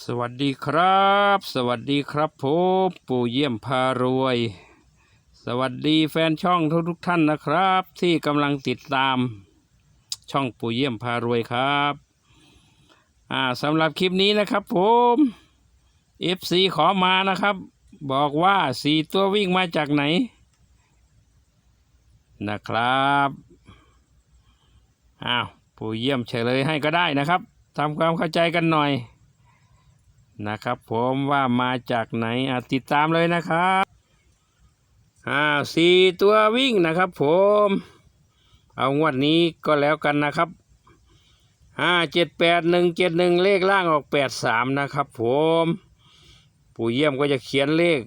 สวัสดีครับ สวัสดีครับผมปู่เยี่ยมพารวย สวัสดีแฟนช่องทุกทุกท่านนะครับ ที่กำลังติดตามช่องปู่เยี่ยมพารวยครับอ่าสำหรับคลิปนี้นะครับผม FC ขอมานะครับ บอกว่าสี่ตัววิ่งมาจากไหน นะครับอ้าวปู่เยี่ยมเฉลยให้ก็ได้นะครับทำความเข้าใจกันหน่อย นะครับผมว่ามาจากไหนติดตามเลยนะครับอ่าสี่ตัววิ่งนะครับผม เอางวดนี้ก็แล้วกันนะครับห้าเจ็ดแปดหนึ่งเจ็ดหนึ่งเลขล่างออกแปดสามนะครับผมปู่เยี่ยมก็จะเขียนเลข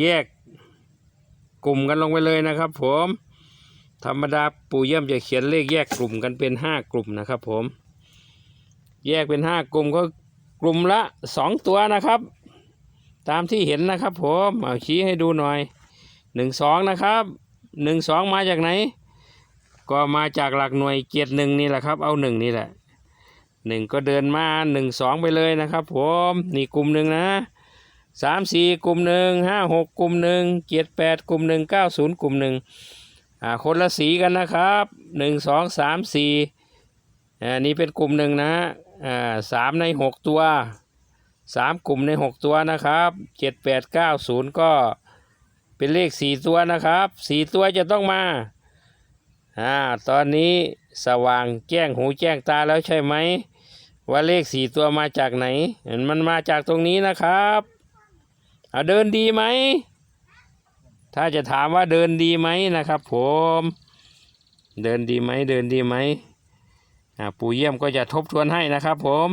แยกกลุ่มกันลงไปเลยนะครับผม ธรรมดาปู่เยี่ยมจะเขียนเลขแยกกลุ่มกันเป็นห้ากลุ่มนะครับผม แยกเป็นห้ากลุ่มก็ กลุ่มละสองตัวนะครับ ตามที่เห็นนะครับผมเอาชี้ให้ดูหน่อยหนึ่งสองนะครับหนึ่งสองมาจากไหน ก็มาจากหลักหน่วยเกียรติหนึ่งนี่แหละครับ เอาหนึ่งนี่แหละหนึ่งก็เดินมาหนึ่งสองไปเลยนะครับผมนี่กลุ่มหนึ่งนะสามสี่กลุ่มหนึ่งห้าหกกลุ่มหนึ่งเจ็ดแปดกลุ่มหนึ่งเก้าศูนย์กลุ่มหนึ่งอ่าคนละสีกันนะครับหนึ่งสองสามสี่ อ่านี่เป็นกลุ่มหนึ่งนะอ่าสามในหกตัวสามกลุ่มในหกตัวนะครับเจ็ดแปดเก้าศูนย์ก็เป็นเลขสี่ตัวนะครับสี่ตัวจะต้องมาอ่าตอนนี้สว่างแจ้งหูแจ้งตาแล้วใช่ไหมว่าเลขสี่ตัวมาจากไหนเห็นมันมาจากตรงนี้นะครับเอาเดินดีไหม ถ้าจะถามว่าเดินดีไหมนะครับ ผม เดินดีไหมเดินดีไหม ปู่เยี่ยมก็จะทบทวนให้นะครับผม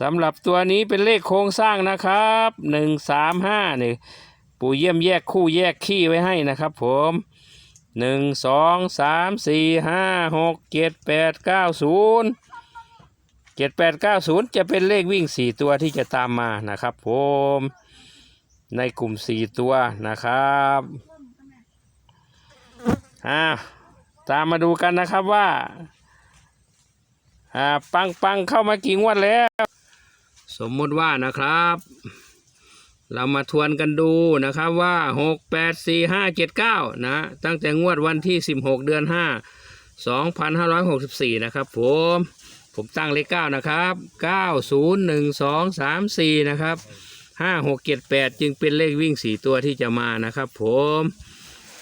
สำหรับตัวนี้เป็นเลขโครงสร้างนะครับหนึ่งสามห้านี่ปู่เยี่ยมแยกคู่แยกขี้ไว้ให้นะครับผมหนึ่งสองสามสี่ห้าหกเจ็ดแปดเก้าศูนย์เจ็ดแปดเก้าศูนย์จะเป็นเลขวิ่งสี่ตัวที่จะตามมานะครับผมในกลุ่มสี่ตัวนะครับอ่าตามมาดูกันนะครับว่า อ่าปังปังเข้ามากี่งวดแล้ว สมมติว่านะครับ เรามาทวนกันดูนะครับว่าหกแปดสี่ห้าเจ็ดเก้านะตั้งแต่งวดวันที่สิบหกเดือนห้าสองพันห้าร้อยหกสิบสี่นะครับผมผมตั้งเลขเก้านะครับเก้าศูนย์หนึ่งสองสามสี่นะครับห้าหกเจ็ดแปดจึงเป็นเลขวิ่งสี่ตัวที่จะมานะครับผม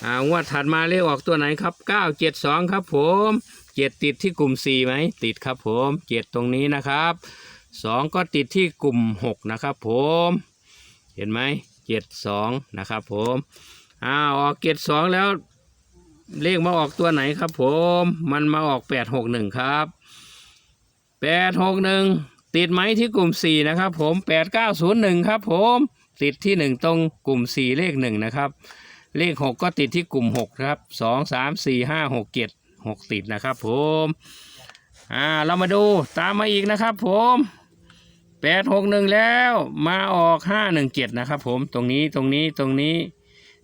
อ่างวดถัดมาเลขออกตัวไหนครับเก้าเจ็ดสองครับผม เจ็ดติดที่กลุ่มสี่ไหมติดครับผมเจ็ดตรงนี้นะครับสองก็ติดที่กลุ่มหกนะครับผมเห็นไหมเจ็ดสองนะครับผมอ้าวออกเจ็ดสองแล้วเลขมาออกตัวไหนครับผมมันมาออกแปดหกหนึ่งครับแปดหกหนึ่งติดไหมที่กลุ่มสี่นะครับผมแปดเก้าศูนย์หนึ่งครับผมติดที่หนึ่งตรงกลุ่มสี่เลขหนึ่งนะครับเลขหกก็ติดที่กลุ่มหกครับสองสามสี่ หกเจ็ดหกติดนะครับผมอ่าเรามาดูตามมาอีกนะครับผมแปดหกหนึ่งแล้วมาออกห้าหนึ่งเจ็ดนะครับผมตรงนี้ตรงนี้ตรงนี้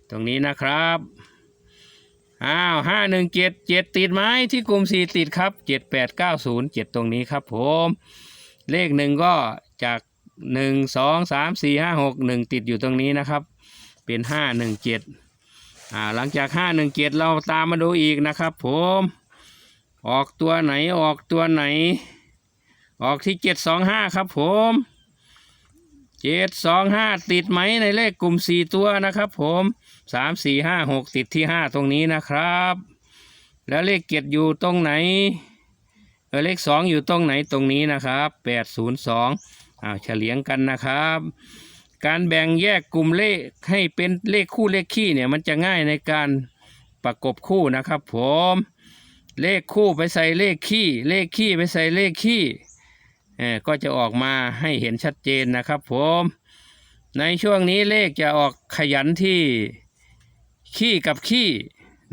ตรงนี้นะครับอ้าวห้าหนึ่งเจ็ดเจ็ดติดไหมที่กลุ่มสี่ติดครับเจ็ดแปดเก้าศูนย์เจ็ดตรงนี้ครับผมเลขหนึ่งก็จากหนึ่งสองสามสี่ห้าหกหนึ่งติดอยู่ตรงนี้นะครับ เป็นห้าหนึ่งเจ็ด อ่าหลังจากห้าหนึ่งเจ็ดเราตามมาดูอีกนะครับผมออกตัวไหนออกตัวไหน ออกที่เจ็ดสองห้าครับผมเจ็ดสองห้าติดไหมในเลขกลุ่มสี่ตัวนะครับผมสามสี่ห้าหกติดที่ห้าตรงนี้นะครับ แล้วเลขเจ็ดอยู่ตรงไหนเเลขสองอยู่ตรงไหนตรงนี้นะครับแปดศูนย์สองอ้าวเฉลียงกันนะครับ การแบ่งแยกกลุ่มเลขให้เป็นเลขคู่เลขคี่เนี่ยมันจะง่ายในการประกบคู่นะครับ ผม เลขคู่ไปใส่เลขคี่เลขคี่ไปใส่เลขคี่ก็จะออกมาให้เห็นชัดเจนนะครับ ผม ในช่วงนี้เลขจะออกขยันที่ขี้กับขี้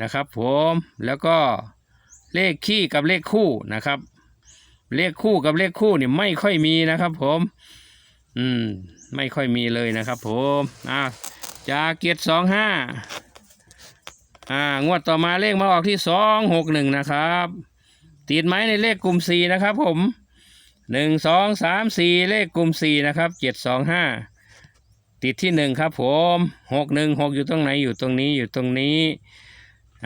นะครับ ผมแล้วก็เลขขี้กับเลขคู่นะครับ เลขคู่กับเลขคู่เนี่ยไม่ค่อยมีนะครับ ผม อืม ไม่ค่อยมีเลยนะครับผมอ่าจากเกียรติสองห้าอ่างวดต่อมาเลขมาออกที่สองหกหนึ่งนะครับ ติดไหมในเลขกลุ่มสี่นะครับ ผมหนึ่งสองสามสี่เลขกลุ่มสี่นะครับเจ็ดสองห้าติดที่หนึ่งครับ ผมหกหนึ่งหกอยู่ตรงไหนอยู่ตรงนี้อยู่ตรงนี้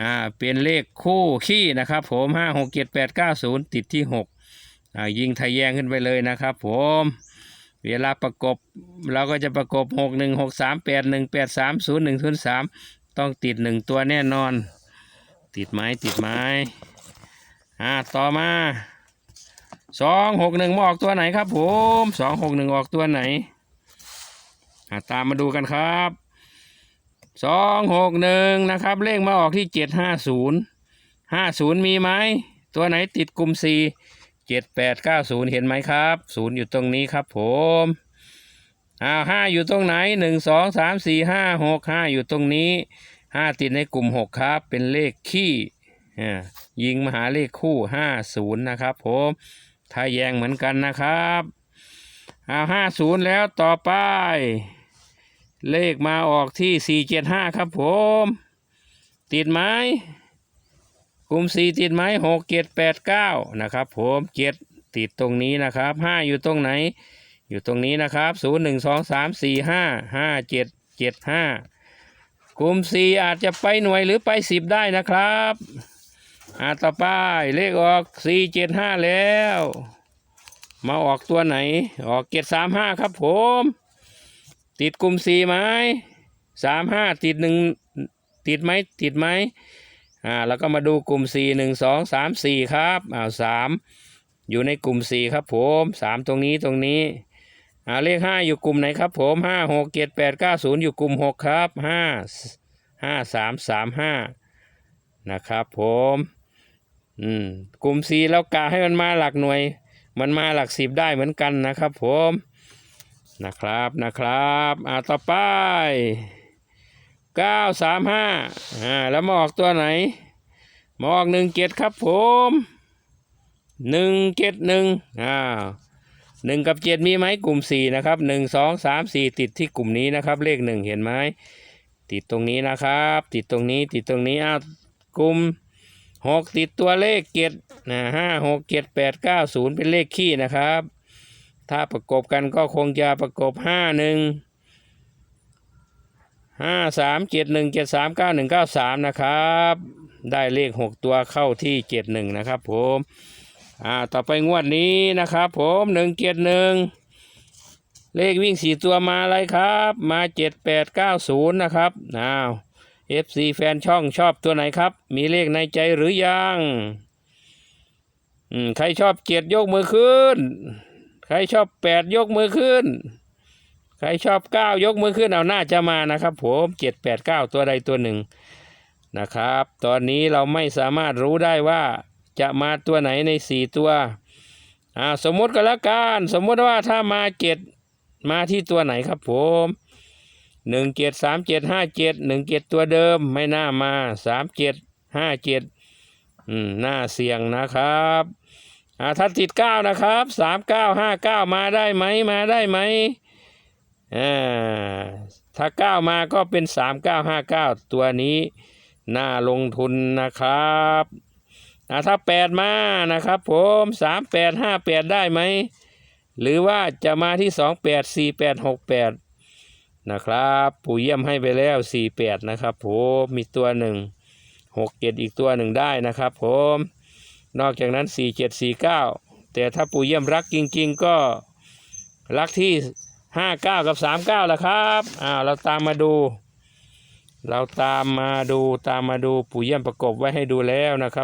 อ่าเป็นเลขคู่ขี้นะครับ ผมห้าหกเจ็ดแปดเก้าศูนย์ติดที่หกอ่ายิงทะแยงขึ้นไปเลยนะครับ ผม เวลาประกบ เราก็จะประกบหกหนึ่งหกสามแปดหนึ่งแปดสามศูนย์หนึ่งศูนย์สามต้องติดหนึ่งตัวแน่นอน ติดไม้ติดไม้ อ่า ต่อมาสองหกหนึ่งมาออกตัวไหนครับผมสองหกหนึ่งออกตัวไหน อ่า ตามมาดูกันครับสองหกหนึ่งนะครับ เลขมาออกที่เจ็ดห้าศูนย์ห้าศูนย์มีไหม ตัวไหนติดกลุ่มสี่ เจ็ดแปดเก้าศูนย์เห็นไหมครับศูนย์อยู่ตรงนี้ครับผมอ้าวห้าอยู่ตรงไหนหนึ่งสองสามสี่ห้าหกห้าอยู่ตรงนี้ห้าติดในกลุ่มหกครับ เป็นเลขขี้ยิงมหาเลขคู่ห้าศูนย์นะครับผมถ้าแยงเหมือนกันนะครับเอาห้าศูนย์แล้วต่อไป เลขมาออกที่สี่เจ็ดห้าครับผม ติดไหม ลุ่มสี่ติดไหมหกเจ็ดแปดเก้านะครับผมเจ็ดติดตรงนี้นะครับห้าอยู่ตรงไหน อยู่ตรงนี้นะครับศูนย์หนึ่งสองสามสี่ห้าห้าเจ็ดเจ็ดห้ากลุ่มสี่อาจจะไปหน่วยหรือไปสิบได้นะครับอาต่อไปเลขออกสี่เจ็ดห้าแล้ว มาออกตัวไหน ออกเจ็ดสามห้าครับผม ติดกลุ่มสี่ไหมสามห้าติดหนึ่งติดไหมติดไหม อ่าแล้วก็มาดูกลุ่มสี่หนึ่งสองสามสี่ครับอ้าวสามอยู่ในกลุ่มสี่ครับผมสามตรงนี้ตรงนี้อ่าเลขห้าอยู่กลุ่มไหนครับผมห้าหกเจ็ดแปดเก้าศูนย์อยู่กลุ่มหกครับห้าห้าสามสามห้านะครับผมอืมกลุ่มสี่แล้วกาให้มันมาหลักหน่วย มันมาหลักสิบได้เหมือนกันนะครับผมนะครับนะครับอ่าต่อไป เก้าสามห้าอ่าแล้วมาออกตัวไหนมาออกหนึ่งเจ็ดครับผมหนึ่งเจ็ดหนึ่งอ้าวหนึ่งกับเจ็ดมีไหมกลุ่มสี่นะครับหนึ่งสองสามสี่ติดที่กลุ่มนี้นะครับ เลขหนึ่งเห็นไหมติดตรงนี้นะครับ ติดตรงนี้ติดตรงนี้อ้าวกลุ่มหกติดตัวเลขเจ็ดนะห้าหกเจ็ดแปดเก้าศูนย์เป็นเลขขี้นะครับ ถ้าประกบกันก็คงจะประกบห้าหนึ่ง ห้าสามเจ็ดหนึ่งเจ็ดสามเก้าหนึ่งเก้าสามนะครับ ได้เลขหกตัวเข้าที่เจ็ดหนึ่งนะครับผมอ่าต่อไปงวดนี้นะครับ ผมหนึ่งเจ็ดหนึ่งเลขวิ่งสี่ตัวมาอะไรครับ มาเจ็ดแปดเก้าศูนย์นะครับอ้าวเอฟซีแฟนช่องชอบตัวไหนครับ มีเลขในใจหรือยังอืมใครชอบเจ็ดยกมือขึ้น ใครชอบแปดยกมือขึ้น รชอบเก้ายกมือขึ้นเอาหน่าจะมานะครับ ผมเจ็ดแปดเก้าตัวใดตัวหนึ่งนะครับ ตอนนี้เราไม่สามารถรู้ได้ว่าจะมาตัวไหนในสี่ตัวอ่าสมมติก็แล้วกันสมมติว่าถ้ามาเจ็ดมาที่ตัวไหนครับผมหนึ่งเจ็ดสามเจ็ดห้าเจ็ดหนึ่งเจ็ดตัวเดิมไม่น่ามาสามเจ็ดห้าเจ็ดอืมน่าเสี่ยงนะครับอ่าถ้าติดเก้านะครับสามเก้าห้าเก้ามาได้ไหมมาได้ไหม ถ้าเก้ามาก็เป็นสามเก้าห้าเก้าตัวนี้น่าลงทุนนะครับถ้าแปดมานะครับ ผมสามแปดห้าแปดได้ไหม หรือว่าจะมาที่สองแปดสี่แปดหกแปดนะครับปู่เยี่ยมให้ไปแล้วสี่แปดนะครับ ผมมีตัวหนึ่งหกเจ็ดอีกตัวหนึ่งได้นะครับ ผม นอกจากนั้นสี่เจ็ดสี่เก้าแต่ถ้าปู่เยี่ยมรักจริง ๆ ก็รักที่ ห้าเก้ากับสามเก้าละครับอ่าเราตามมาดู เราตามมาดูตามมาดูปู่เยี่ยมประกบไว้ให้ดูแล้วนะครับ